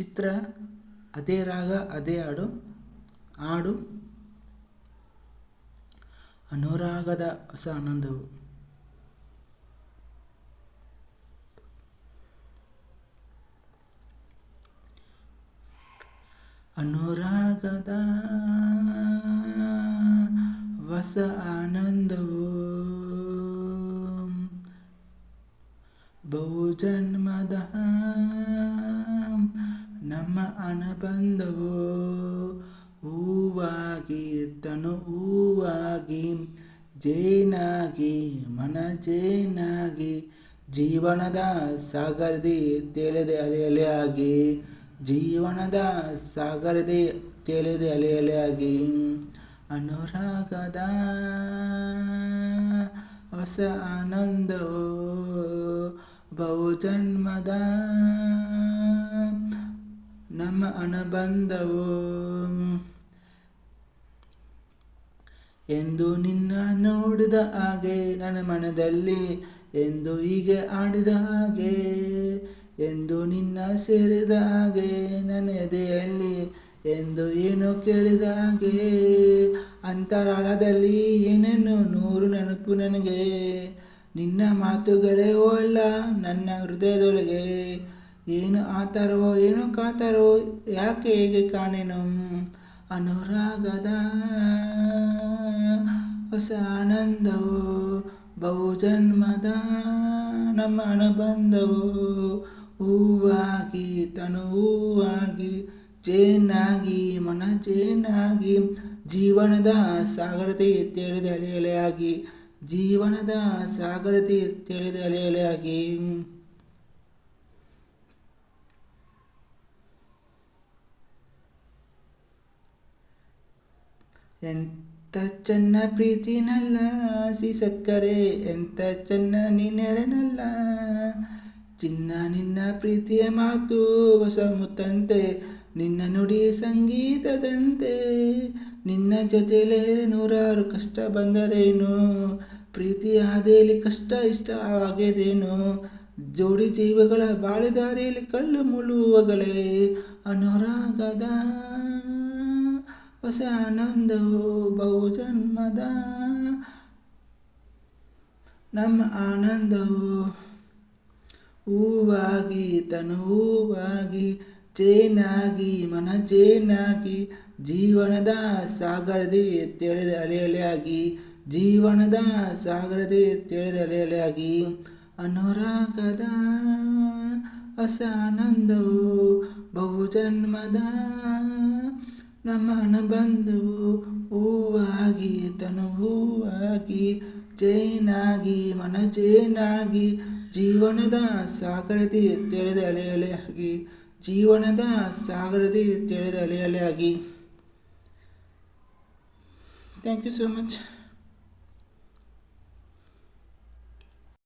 ಚಿತ್ರ ಅದೇ ರಾಗ ಅದೇ ಹಾಡು ಹಾಡು ಅನುರಾಗದ ಹೊಸ ಆನಂದವು. ಅನುರಾಗದ ಹೊಸ ಆನಂದವು. ಬಹುಜನ್ಮದ ನಮ್ಮ ಅನುಬಂಧವು ಹೂವಾಗಿ ತನು ಹೂವಾಗಿ ಜೇನಾಗಿ ಮನ ಜೇನಾಗಿ ಜೀವನದ ಸಾಗರದಿ ತೇಲಿದೆ ಅಲೆ ಅಲೆಯಾಗಿ ಜೀವನದ ಸಾಗರದಿ ತೇಲಿದೆ ಅಲೆ ಅಲೆಯಾಗಿ ಅನುರಾಗದ ಹೊಸ ಆನಂದವು ಬಹುಜನ್ಮದ ನಮ್ಮ ಅನುಬಂಧವು ಎಂದು ನಿನ್ನ ನೋಡಿದ ಹಾಗೆ ನನ್ನ ಮನದಲ್ಲಿ, ಎಂದು ಹೀಗೆ ಆಡಿದ ಹಾಗೆ, ಎಂದು ನಿನ್ನ ಸೇರಿದ ಹಾಗೆ ನನ್ನ ಎದೆಯಲ್ಲಿ, ಎಂದು ಏನು ಕೇಳಿದ ಹಾಗೆ, ಅಂತರಾಳದಲ್ಲಿ ಏನೇನು ನೂರು ನೆನಪು ನನಗೆ, ನಿನ್ನ ಮಾತುಗಳೇ ಒಳ್ಳ ನನ್ನ ಹೃದಯದೊಳಗೆ ಏನು ಆತಾರೋ, ಏನು ಕಾತರೋ, ಯಾಕೆ ಹೇಗೆ ಕಾಣೆನು ಅನುರಾಗದ ಹೊಸ ಆನಂದವು, ಬಹುಜನ್ಮದ ನಮ್ಮ ಅನುಬಂಧವು ಹೂವಾಗಿ, ತನು ಹೂವಾಗಿ, ಜೇನಾಗಿ, ಮನ ಜೇನಾಗಿ, ಜೀವನದ ಸಾಗರತೆ ಎತ್ತೇಳಿದ ಅಲೆಯಲೆಯಾಗಿ ಜೀವನದ ಸಾಗರತೆ ಎತ್ತೇಳಿದ ಅಲೆ ಎಂತ ಚೆನ್ನ ಪ್ರೀತಿನಲ್ಲ ಸಿ ಸಕ್ಕರೆ, ಎಂತ ಚೆನ್ನ ನಿನ್ನೆರನಲ್ಲ ಚಿನ್ನ ನಿನ್ನ ಪ್ರೀತಿಯ ಮಾತು ಹೊಸ ಮುತ್ತಂತೆ, ನಿನ್ನ ನುಡಿ ಸಂಗೀತದಂತೆ. ನಿನ್ನ ಜೊತೆಲೇ ನೂರಾರು ಕಷ್ಟ ಬಂದರೇನು? ಪ್ರೀತಿ ಆದೇಲಿ ಕಷ್ಟ ಇಷ್ಟ ಆಗೇದೇನು? ಜೋಡಿ ಜೀವಗಳ ಬಾಳಿದಾರಿಯಲ್ಲಿ ಕಲ್ಲು ಮುಳುವಗಳೇ ಅನುರಾಗದ ಹೊಸ ಆನಂದವು ಬಹುಜನ್ಮದ. ನಮ್ಮ ಆನಂದವು ಹೂವಾಗಿ, ತನು ಹೂವಾಗಿ ಚೇನಾಗಿ ಮನ ಚೇನಾಗಿ ಜೀವನದ ಸಾಗರದೆ ತೆಳೆದ ಅಲೆಯಲೆಯಾಗಿ, ಜೀವನದ ಸಾಗರದೆ ತೆಳೆದ ಅಲೆಯಲೆಯಾಗಿ, ಅನುರಾಗದ ಹೊಸ ಆನಂದವು ಬಹುಜನ್ಮದ. ನಮ್ಮ ಬಂಧುವು ಹೂವಾಗಿ, ತನು ಹೂವಾಗಿ, ಜೈನಾಗಿ ಮನ ಜೇನಾಗಿ ಜೀವನದ ಸಾಗರದಿ ತೆಳೆದ ಅಲೆಯಲೆಯಾಗಿ, ಜೀವನದ ಸಾಗರದಿ ತೆರೆದ ಅಲೆಯಲೆಯಾಗಿ. Thank you so much